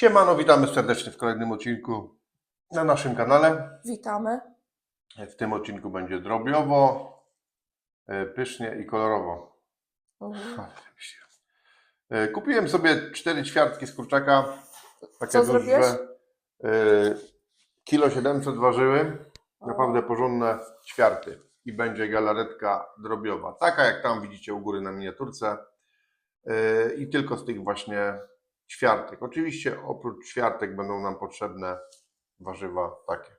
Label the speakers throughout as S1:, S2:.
S1: Siemano, witamy serdecznie w kolejnym odcinku na naszym kanale.
S2: Witamy.
S1: W tym odcinku będzie drobiowo, e, pysznie i kolorowo.
S2: Mhm.
S1: E, Kupiłem sobie cztery ćwiartki z kurczaka. Takie
S2: Co zrobiłeś?
S1: duże. E, Kilo 700 ważyły. Naprawdę porządne ćwiarty. I będzie galaretka drobiowa. Taka jak tam widzicie u góry na miniaturce. I tylko z tych właśnie ćwiartek. Oczywiście oprócz ćwiartek będą nam potrzebne warzywa takie.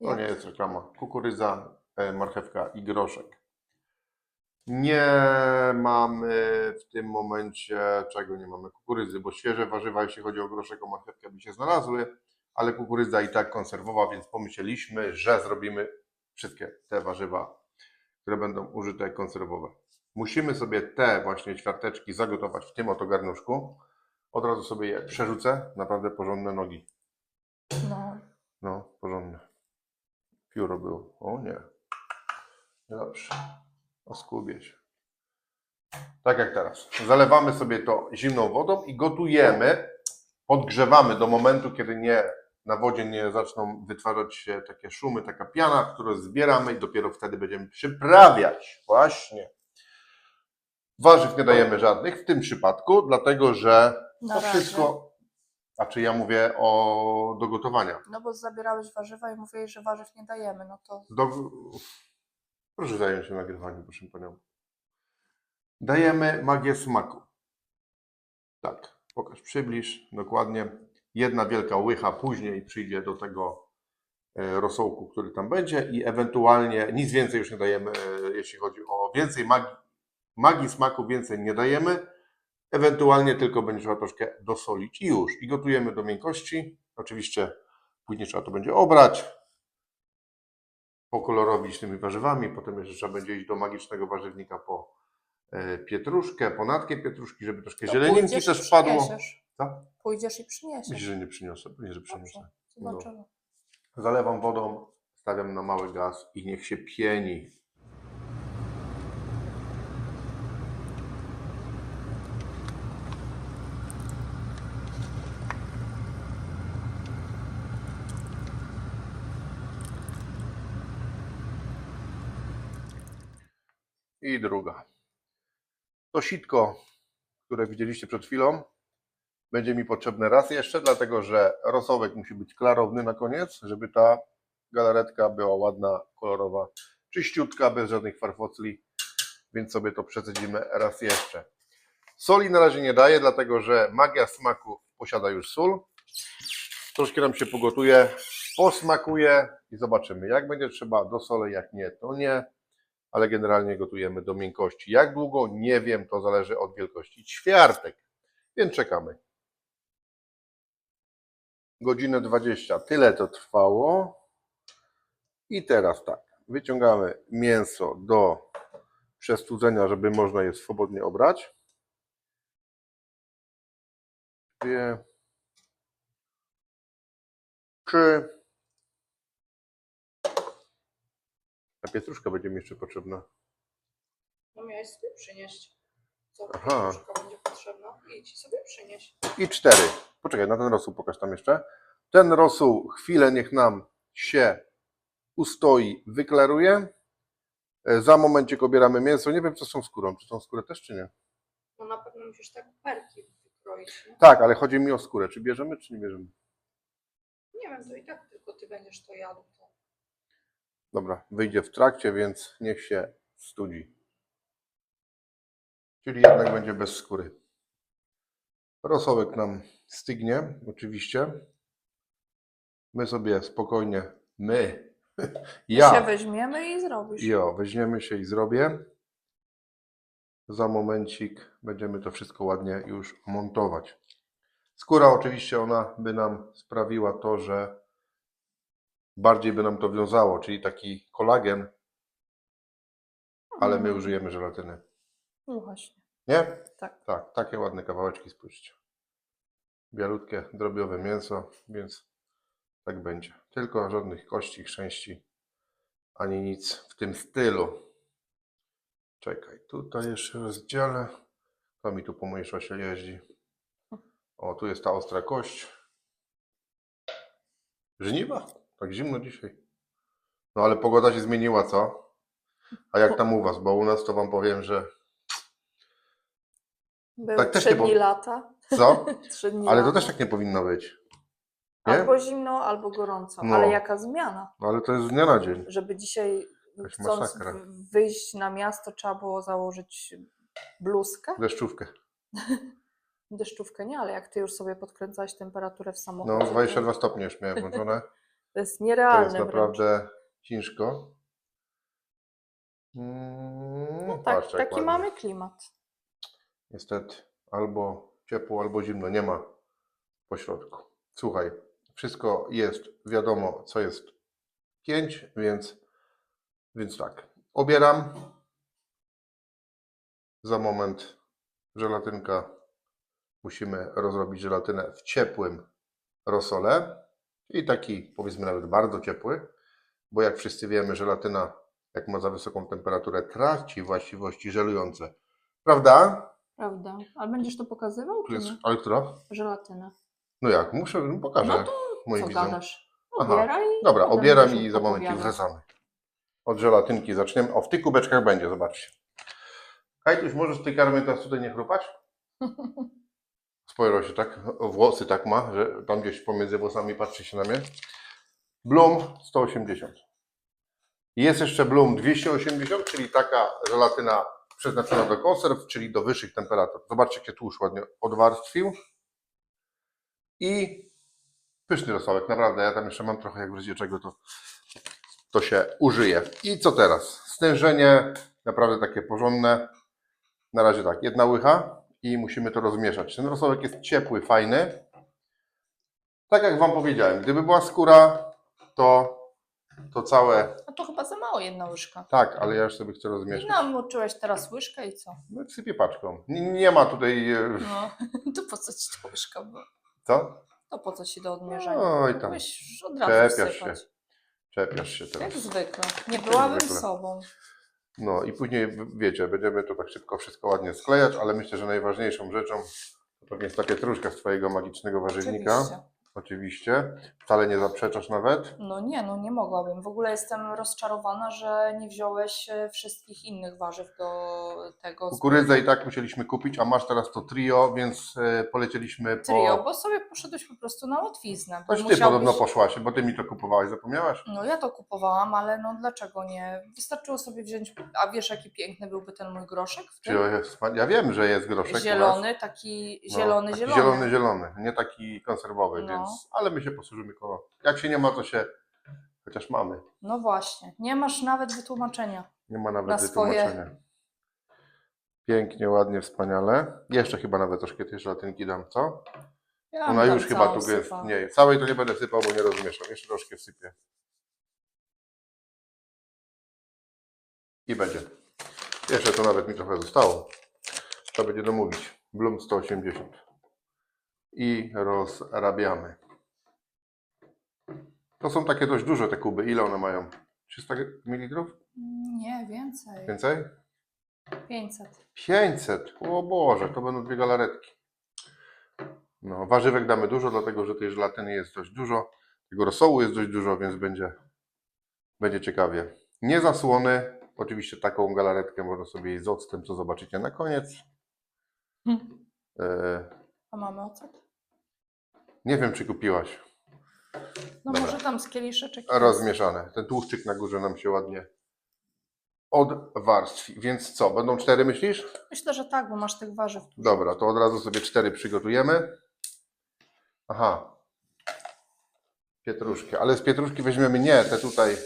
S1: To nie jest reklama. Kukurydza, e, marchewka i groszek. Nie mamy w tym momencie, czego nie mamy? Kukurydzy, bo świeże warzywa, jeśli chodzi o groszek, o marchewkę, by się znalazły, ale kukurydza i tak konserwowa, więc pomyśleliśmy, że zrobimy wszystkie te warzywa, które będą użyte konserwowe. Musimy sobie te właśnie ćwiarteczki zagotować w tym oto garnuszku. Od razu sobie je przerzucę, naprawdę porządne nogi.
S2: No.
S1: No, porządne. Pióro było. O nie. Dobrze. Oskubie się. Tak jak teraz. Zalewamy sobie to zimną wodą i gotujemy. Podgrzewamy do momentu, kiedy nie na wodzie nie zaczną wytwarzać się takie szumy, taka piana, którą zbieramy i dopiero wtedy będziemy przyprawiać. Właśnie. Warzyw nie dajemy żadnych w tym przypadku, dlatego że
S2: Na
S1: to
S2: razie.
S1: wszystko. A czy ja mówię o do gotowania?
S2: No bo zabierałeś warzywa i mówiłeś, że warzyw nie dajemy, no to
S1: Do... Proszę zająć się nagrywaniem, proszę panią. Dajemy magię smaku. Tak, pokaż, przybliż dokładnie. Jedna wielka łycha później przyjdzie do tego e, rosołku, który tam będzie i ewentualnie nic więcej już nie dajemy, e, jeśli chodzi o więcej magii, magii smaku, więcej nie dajemy. Ewentualnie tylko będzie trzeba troszkę dosolić i już. I gotujemy do miękkości. Oczywiście później trzeba to będzie obrać, pokolorowić tymi warzywami, potem jeszcze trzeba będzie iść do magicznego warzywnika po e, pietruszkę, po natkę pietruszki, żeby troszkę
S2: to
S1: zieleninki też wpadło. Co?
S2: Pójdziesz i przyniesiesz.
S1: Myślę, że nie przyniosę, pewnie, że przyniosę.
S2: Dobrze, zobaczymy.
S1: Zalewam wodą, stawiam na mały gaz i niech się pieni. Druga. To sitko, które widzieliście przed chwilą, będzie mi potrzebne raz jeszcze, dlatego że rosołek musi być klarowny na koniec, żeby ta galaretka była ładna, kolorowa, czyściutka, bez żadnych farfocli, więc sobie to przecedzimy raz jeszcze. Soli na razie nie daję, dlatego że magia smaku posiada już sól. Troszkę nam się pogotuje, posmakuje i zobaczymy. Jak będzie trzeba do soli, jak nie, to nie, ale generalnie gotujemy do miękkości. Jak długo? Nie wiem, to zależy od wielkości ćwiartek, więc czekamy godzinę 20. Tyle to trwało. I teraz tak, wyciągamy mięso do przestudzenia, żeby można je swobodnie obrać. Dwie, trzy. A pietruszka będzie mi jeszcze potrzebna.
S3: No miałeś sobie przynieść. Co
S1: Aha.
S3: Aha. będzie potrzebna? Idź sobie przynieść.
S1: I cztery. Poczekaj, na ten rosół pokaż tam jeszcze. Ten rosół chwilę niech nam się ustoi, wyklaruje. E, Za momencik obieramy mięso. Nie wiem, co z tą skórą. Czy tą skórę też, czy nie?
S3: No na pewno musisz tak perki wykroić. Nie?
S1: Tak, ale chodzi mi o skórę. Czy bierzemy, czy nie bierzemy?
S3: nie wiem, to i tak tylko ty będziesz to jadł.
S1: Dobra, wyjdzie w trakcie, więc niech się studzi. Czyli jednak będzie bez skóry. Rosołek nam stygnie, oczywiście. My sobie spokojnie, my,
S2: Się
S1: ja,
S2: weźmiemy i zrobisz.
S1: jo, weźmiemy się i zrobię. Za momencik będziemy to wszystko ładnie już montować. Skóra oczywiście ona by nam sprawiła to, że bardziej by nam to wiązało, czyli taki kolagen, ale my
S2: Mm,
S1: użyjemy żelatyny.
S2: No właśnie,
S1: Nie?
S2: tak.
S1: Tak, takie ładne kawałeczki, spójrzcie. Bialutkie, drobiowe mięso, więc tak będzie. Tylko żadnych kości, chrzęści, ani nic w tym stylu. Czekaj, tutaj jeszcze rozdzielę. To mi tu po mojej szosie jeździ. O, tu jest ta ostra kość. Żniwa? Tak zimno dzisiaj. No ale pogoda się zmieniła, co? A jak tam u was? Bo u nas to wam powiem, że
S2: Były
S1: Tak też
S2: trzy
S1: nie
S2: dni
S1: było.
S2: lata.
S1: co?
S2: Trzy dni
S1: Ale to
S2: lata.
S1: też tak nie powinno być. Nie?
S2: Albo zimno, albo gorąco.
S1: No.
S2: Ale jaka zmiana?
S1: No ale to jest z dnia na dzień.
S2: Żeby dzisiaj
S1: Jakaś
S2: chcąc
S1: masakra.
S2: w- wyjść na miasto, trzeba było założyć bluzkę.
S1: Deszczówkę.
S2: Deszczówkę nie, ale jak ty już sobie podkręcałeś temperaturę w samochodzie.
S1: No
S2: to-
S1: 22 stopnie już miałem włączone.
S2: To jest
S1: To
S2: nierealne
S1: jest
S2: wręcz.
S1: naprawdę ciężko. Mm,
S2: No tak,
S1: patrz,
S2: taki mamy klimat.
S1: Niestety albo ciepło, albo zimno. Nie ma pośrodku. Słuchaj, wszystko jest wiadomo, co jest pięć, więc, więc tak. Obieram. Za moment żelatynka. Musimy rozrobić żelatynę w ciepłym rosole. I taki, powiedzmy nawet bardzo ciepły, bo jak wszyscy wiemy, żelatyna, jak ma za wysoką temperaturę, traci właściwości żelujące. Prawda?
S2: Prawda. Ale będziesz to pokazywał, czy nie?
S1: ale która?
S2: Żelatynę.
S1: No jak, muszę, no pokażę
S2: No
S1: moim
S2: Co
S1: widzom.
S2: gadasz?
S1: Aha.
S2: Obieraj.
S1: Dobra,
S2: potem
S1: obieram
S2: będziesz
S1: i za momencik
S2: opowiadał.
S1: wracamy. Od żelatynki zaczniemy. O, w tych kubeczkach będzie, zobaczcie. Kajtuś, możesz tej karmy teraz tutaj nie chrupać? Spojrzał się tak, włosy tak ma, że tam gdzieś pomiędzy włosami patrzy się na mnie. Bloom 180. I Jest jeszcze Bloom 280, czyli taka żelatyna przeznaczona do konserw, czyli do wyższych temperatur. Zobaczcie, jakie tłuszcz ładnie odwarstwił. I pyszny rosołek, naprawdę. Ja tam jeszcze mam trochę, jak w razie czego to, to się użyje. I co teraz? Stężenie naprawdę takie porządne. Na razie tak, jedna łycha i musimy to rozmieszać. Ten rosołek jest ciepły, fajny. Tak jak Wam powiedziałem, gdyby była skóra, to, to całe.
S2: No to chyba za mało jedna łyżka.
S1: Tak, ale ja już sobie chcę rozmieszać.
S2: No, moczyłeś teraz łyżkę i co?
S1: No, sypię paczką. Nie, nie ma tutaj. e,
S2: No, to po co ci ta łyżka była?
S1: Co?
S2: To po co ci do odmierzania?
S1: Oj tam.
S2: Mógłbyś od razu
S1: Czepiasz
S2: wsypać.
S1: się. Czepiasz się
S2: Jak
S1: teraz.
S2: zwykle. Nie byłabym
S1: zwykle.
S2: sobą.
S1: No i później, wiecie, będziemy to tak szybko wszystko ładnie sklejać, ale myślę, że najważniejszą rzeczą to pewnie jest ta pietruszka z Twojego magicznego warzywnika.
S2: Oczywiście.
S1: Oczywiście. Wcale nie zaprzeczasz nawet.
S2: No nie, no nie mogłabym. W ogóle jestem rozczarowana, że nie wziąłeś e, wszystkich innych warzyw do tego.
S1: Kukurydzę i tak musieliśmy kupić, a masz teraz to trio, więc e, polecieliśmy po...
S2: Trio, bo sobie poszedłeś po prostu na łatwiznę. bo
S1: Ty
S2: musiałbyś-
S1: podobno poszłaś, bo Ty mi to kupowałeś, zapomniałaś?
S2: No ja to kupowałam, ale no dlaczego nie? Wystarczyło sobie wziąć, a wiesz jaki piękny byłby ten mój groszek w
S1: Czy
S2: tym?
S1: jest, ja wiem, że jest groszek u nas.
S2: Zielony, taki
S1: No,
S2: zielony,
S1: taki
S2: zielony.
S1: zielony, zielony, nie taki konserwowy,
S2: No.
S1: Więc, ale my się posłużymy koło. Jak się nie ma, to się, chociaż mamy,
S2: No właśnie, nie masz nawet wytłumaczenia.
S1: nie ma nawet
S2: Na swoje-
S1: wytłumaczenia. Pięknie, ładnie, wspaniale. Jeszcze chyba nawet troszkę tej żelatynki dam, co?
S2: Ja
S1: Ona już chyba tu jest, nie, całej to nie będę sypał, bo nie rozmieszam, jeszcze troszkę wsypię. I będzie. Jeszcze to nawet mi trochę zostało. To będzie domówić. Bloom 180. I rozrabiamy. To są takie dość duże te kuby. Ile one mają? 300 ml?
S2: Nie, więcej.
S1: Więcej?
S2: 500.
S1: 500. O Boże, to będą dwie galaretki. No, warzywek damy dużo, dlatego że tej żelatyny jest dość dużo. Tego rosołu jest dość dużo, więc będzie, będzie ciekawie. Nie zasłony. Oczywiście taką galaretkę można sobie jeść z octem, co zobaczycie na koniec.
S2: Hm.
S1: E,
S2: A mamy ocet?
S1: nie wiem, czy kupiłaś.
S2: No
S1: Dobra.
S2: może tam z kieliszeczek.
S1: Rozmieszane. Ten tłuszczyk na górze nam się ładnie odwarstwi. Więc co, będą cztery myślisz?
S2: Myślę, że tak, bo masz tych warzyw.
S1: Dobra, to od razu sobie cztery przygotujemy. Aha. Pietruszki. Ale z pietruszki weźmiemy nie te tutaj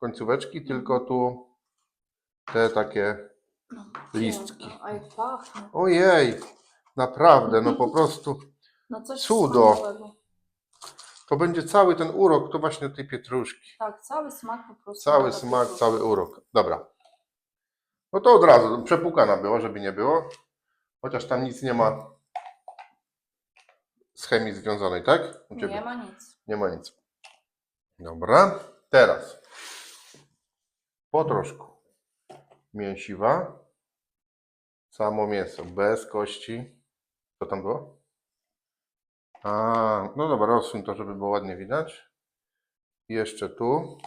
S1: końcóweczki, tylko tu te takie. Listki.
S2: A jak pachnie.
S1: Ojej, naprawdę, no po prostu.
S2: No coś
S1: Cudo.
S2: wspaniałego.
S1: To będzie cały ten urok, to właśnie tej pietruszki.
S2: Tak, cały smak po prostu.
S1: Cały smak, cały urok. Dobra. No to od razu, przepłukana była, żeby nie było. Chociaż tam nic nie ma z chemii związanej, tak? U ciebie?
S2: Nie ma nic.
S1: Nie ma nic. Dobra. Teraz po troszku mięsiwa. Samo mięso, bez kości. Co tam było? A, no dobra, rozsuń to, żeby było ładnie widać. I Jeszcze tu.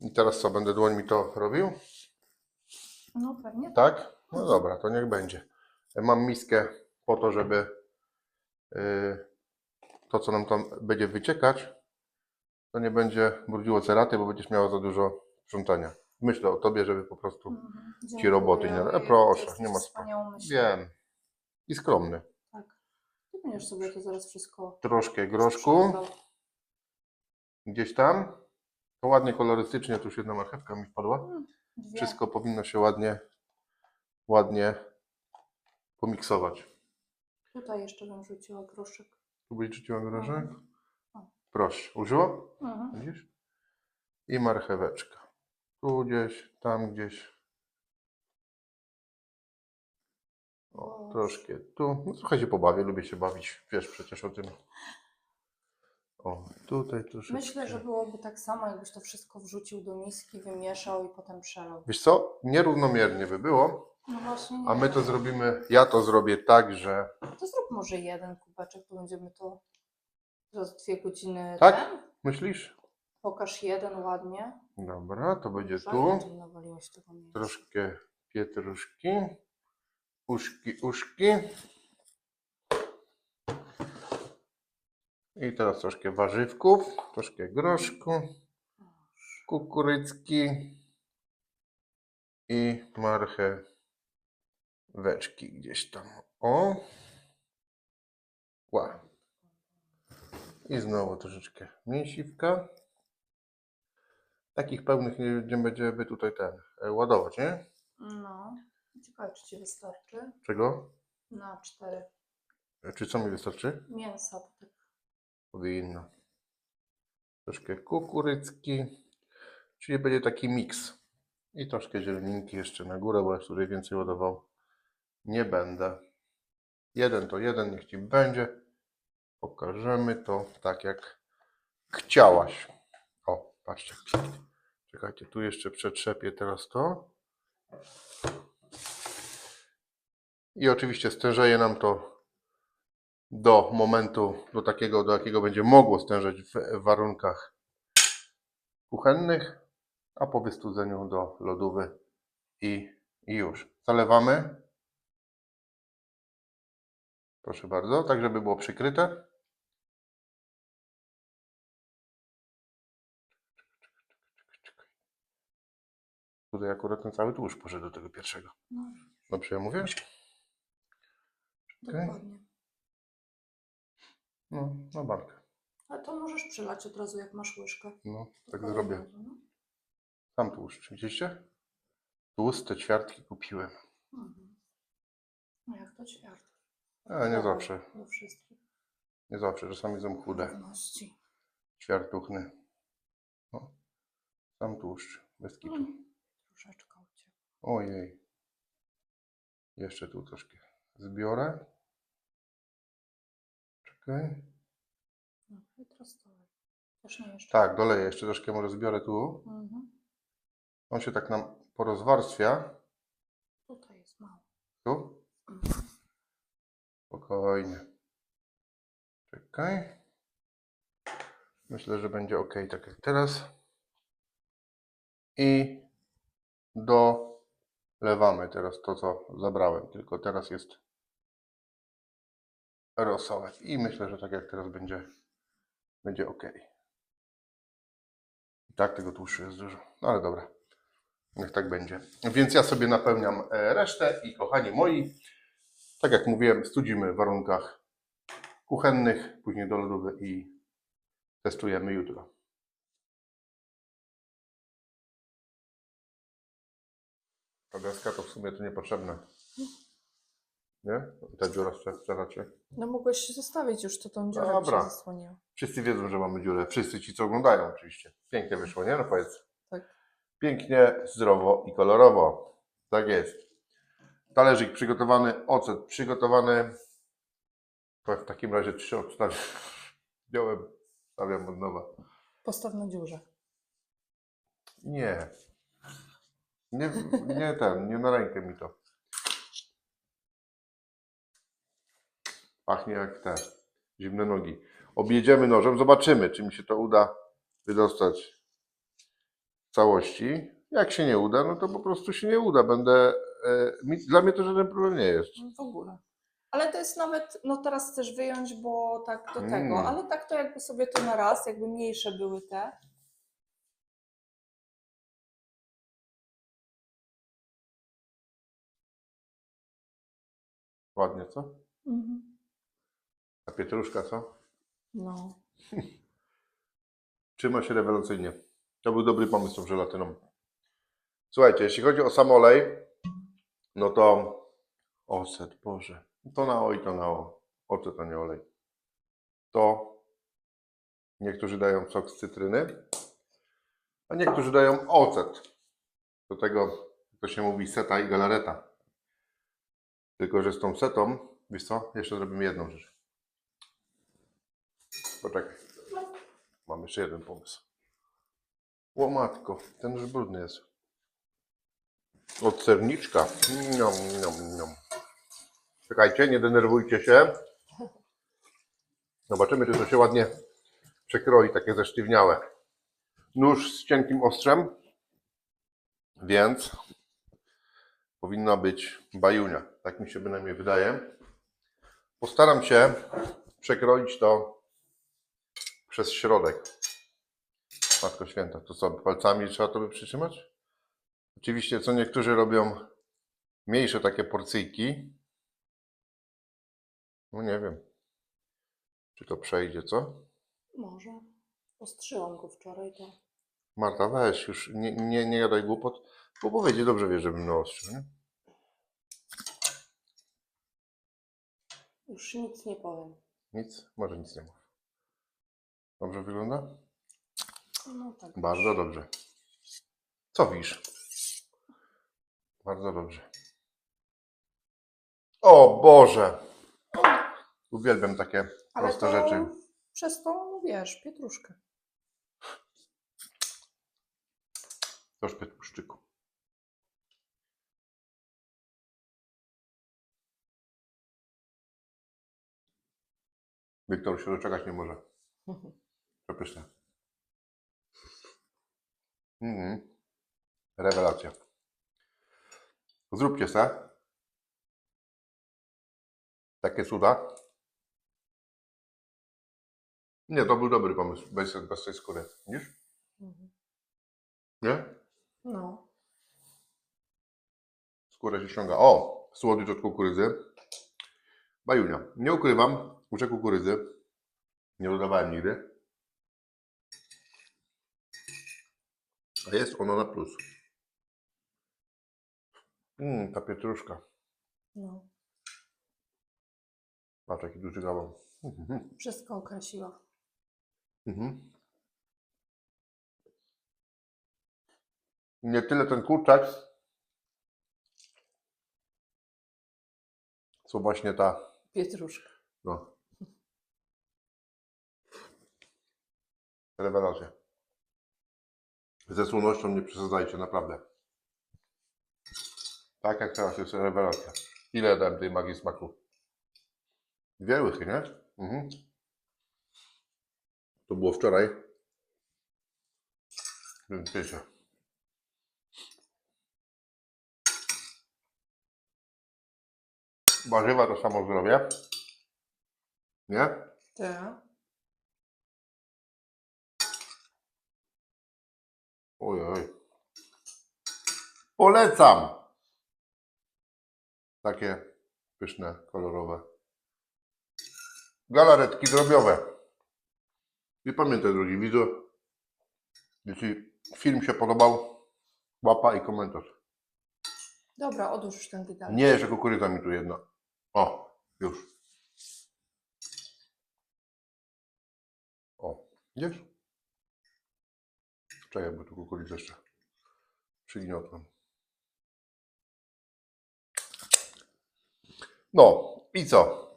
S1: I teraz co, będę dłońmi to robił?
S2: No pewnie.
S1: Tak? No dobra, to niech będzie. Mam miskę po to, żeby yy, to, co nam tam będzie wyciekać, to nie będzie brudziło ceraty, bo będziesz miała za dużo sprzątania. Myślę o tobie, żeby po prostu
S2: Mhm.
S1: ci roboty nie... E, proszę, nie ma sprawy. Wiem. I skromny.
S2: Tak. Ty będziesz sobie to zaraz wszystko
S1: Troszkę groszku. Gdzieś tam. To ładnie kolorystycznie, tu już jedna marchewka mi wpadła.
S2: Dwie.
S1: Wszystko powinno się ładnie, ładnie pomiksować.
S2: Tutaj jeszcze bym rzuciła groszek.
S1: Tu byś rzuciła groszek?
S2: Mhm.
S1: Proszę, użyło?
S2: Mhm.
S1: Widzisz? I marcheweczka. Tu gdzieś, tam gdzieś. O, troszkę tu. No, trochę się pobawię, lubię się bawić. Wiesz przecież o tym. O, tutaj troszeczkę.
S2: Myślę, że byłoby tak samo, jakbyś to wszystko wrzucił do miski, wymieszał i potem przelał.
S1: Wiesz co? Nierównomiernie by było,
S2: No właśnie nie.
S1: a my to zrobimy, ja to zrobię tak, że
S2: To zrób może jeden kubeczek, to będziemy to za dwie godziny.
S1: Tak?
S2: Ten.
S1: myślisz?
S2: Pokaż jeden ładnie.
S1: Dobra, to będzie tu.
S2: nie nawaliłeś tego miejsca.
S1: Troszkę pietruszki. Uszki, uszki. I teraz troszkę warzywków, troszkę groszku, kukurycki i marcheweczki gdzieś tam. O! Ła. I znowu troszeczkę mięsiwka. Takich pełnych nie, nie będziemy tutaj ten e, ładować, nie?
S2: No. Ciekawe, czy ci wystarczy.
S1: Czego?
S2: Na cztery
S1: E, Czy co mi wystarczy?
S2: mięsa. To tak.
S1: Powinno. Troszkę kukurycki, czyli będzie taki miks. I troszkę zieleninki jeszcze na górę, bo ja tutaj więcej ładował nie będę. Jeden to jeden, niech Ci będzie. Pokażemy to tak jak chciałaś. O, patrzcie. Czekajcie, tu jeszcze przetrzepię teraz to. I oczywiście stężeje nam to do momentu, do takiego, do jakiego będzie mogło stężeć w warunkach kuchennych, a po wystudzeniu do lodówy i, i już. Zalewamy. Proszę bardzo, tak żeby było przykryte. Tutaj akurat ten cały tłuszcz poszedł do tego pierwszego.
S2: No,
S1: Dobrze ja mówię? Okej.
S2: dokładnie.
S1: No, na bankę.
S2: A to możesz przelać od razu, jak masz łyżkę.
S1: No, tak
S2: Tylko od
S1: zrobię.
S2: razu, no.
S1: Sam tłuszcz, widzieliście? Tłuste ćwiartki kupiłem.
S2: Mhm. No jak to ćwiart.
S1: A, nie zawsze,
S2: Do wszystkich.
S1: nie zawsze, czasami są chude.
S2: Pewności.
S1: Ćwiartuchny. No. Sam tłuszcz, bez kitu.
S2: Mm. Troszeczkę.
S1: Ojej. Jeszcze tu troszkę zbiorę. Czekaj. Tak, doleję, jeszcze troszkę może zbiorę tu.
S2: Mhm.
S1: On się tak nam porozwarstwia.
S2: Tutaj jest mało.
S1: Tu.
S2: Mhm.
S1: Spokojnie. Czekaj. Myślę, że będzie ok, tak jak teraz. I dolewamy teraz to, co zabrałem. Tylko teraz jest rosołek. I myślę, że tak jak teraz będzie, będzie ok. I tak tego tłuszczu jest dużo. No ale dobra. Niech tak będzie. Więc ja sobie napełniam e, resztę i kochani moi, tak jak mówiłem, studzimy w warunkach kuchennych, później do lodówy i testujemy jutro. Ta deska to w sumie to niepotrzebne. Nie? Ta dziura w czeracie.
S2: No mogłeś zostawić już to tą dziurę,
S1: Dobra.
S2: się zasłoniła.
S1: Wszyscy wiedzą, że mamy dziurę. Wszyscy ci, co oglądają oczywiście. Pięknie wyszło, nie? No powiedz.
S2: Tak.
S1: Pięknie, zdrowo i kolorowo. Tak jest. Talerzyk przygotowany, ocet przygotowany. To w takim razie trzy odstawiam. Wziąłem, stawiam od nowa.
S2: Postaw na dziurze.
S1: Nie. Nie, nie ten, nie na rękę mi to. Pachnie jak te Zimne nogi. Objedziemy nożem, zobaczymy, czy mi się to uda wydostać w całości. Jak się nie uda, no to po prostu się nie uda. Będę. E, mi, dla mnie to żaden problem nie jest.
S2: W ogóle. Ale to jest nawet, no teraz chcesz wyjąć, bo tak do tego,
S1: Mm.
S2: ale tak to jakby sobie to na raz, jakby mniejsze były te.
S1: Ładnie, co? A pietruszka, co?
S2: No.
S1: Trzyma się rewelacyjnie. To był dobry pomysł z tą żelatyną. Słuchajcie, jeśli chodzi o sam olej, no to ocet, Boże. To na o i to na o. Ocet, a nie olej. To niektórzy dają sok z cytryny, a niektórzy dają ocet. Do tego, to się mówi seta i galareta. Tylko, że z tą setą, wiesz co, jeszcze zrobimy jedną rzecz. Poczekaj. Mam jeszcze jeden pomysł. Łomatko, ten już brudny jest. Od serniczka. Niam, niam, niam. Czekajcie, nie denerwujcie się. Zobaczymy, czy to się ładnie przekroi, takie zesztywniałe. Nóż z cienkim ostrzem, więc powinna być bajunia. Tak mi się bynajmniej wydaje. Postaram się przekroić to przez środek. Matko Święta, to co, palcami trzeba to by przytrzymać? Oczywiście, co niektórzy robią mniejsze takie porcyjki. No nie wiem, czy to przejdzie, co?
S2: Może. Ostrzyłam go wczoraj, to.
S1: Marta, weź już, nie, nie, nie gadaj głupot, bo powiedzie dobrze wie, żebym naostrzył, nie?
S2: Już nic nie powiem.
S1: Nic? Może nic nie mów. Dobrze wygląda?
S2: No tak.
S1: Bardzo dobrze. Co wisz? Bardzo dobrze. O Boże! Uwielbiam takie
S2: Ale
S1: proste
S2: to
S1: rzeczy.
S2: przez to, wiesz, pietruszkę.
S1: Troszkę tłuszczyku. Wiktor się doczekać nie może. Przepyszne. Mhm. Rewelacja. Zróbcie se. Takie cuda. Nie, to był dobry pomysł. Bez, bez tej skóry. Widzisz? Nie?
S2: No.
S1: Skórę się ściąga. O! Słodycz od kukurydzy. Bajunia. Nie ukrywam, uczę kukurydzy. Nie dodawałem nigdy. A jest ono na plus. Mmm, ta pietruszka.
S2: no.
S1: Patrz, jaki duży. Mhm.
S2: Wszystko określiła.
S1: Mhm. Nie tyle ten kurczak, co właśnie ta
S2: Pietruszka.
S1: No. Rewelacja. Ze słonością nie przesadzajcie, naprawdę. Tak jak teraz jest rewelacja. Ile dałem tej magii smaku? Dwie łychy, nie? Mhm. To było wczoraj. Więc wiecie. Warzywa to samo zdrowie. Nie?
S2: Ty.
S1: Oj, oj. Polecam! Takie pyszne, kolorowe. Galaretki drobiowe. I pamiętaj, drogi widzu, jeśli film się podobał, łapa i komentarz.
S2: Dobra, odłóż już ten widelec.
S1: Nie, że kukurydza mi tu jedna. O, już. O, widzisz? Czekaj, bo tu kukurydzę jeszcze przygniotłem. No i co?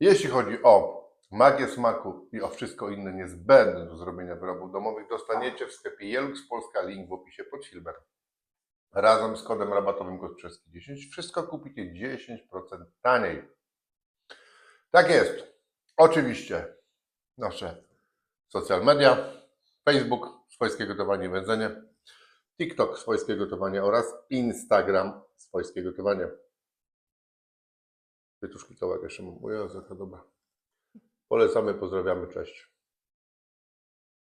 S1: Jeśli chodzi o magię smaku i o wszystko inne niezbędne do zrobienia wyrobów domowych, dostaniecie w sklepie Jelux Polska, link w opisie pod filmem. Razem z kodem rabatowym Kostrzeski 10 wszystko kupicie 10% taniej. Tak jest. Oczywiście nasze social media, Facebook, swojskie gotowanie wędzenie, TikTok, swojskie gotowanie oraz Instagram, swojskie gotowanie. Pietruszki kawałek jeszcze mam. O dobra. Polecamy, pozdrawiamy, cześć.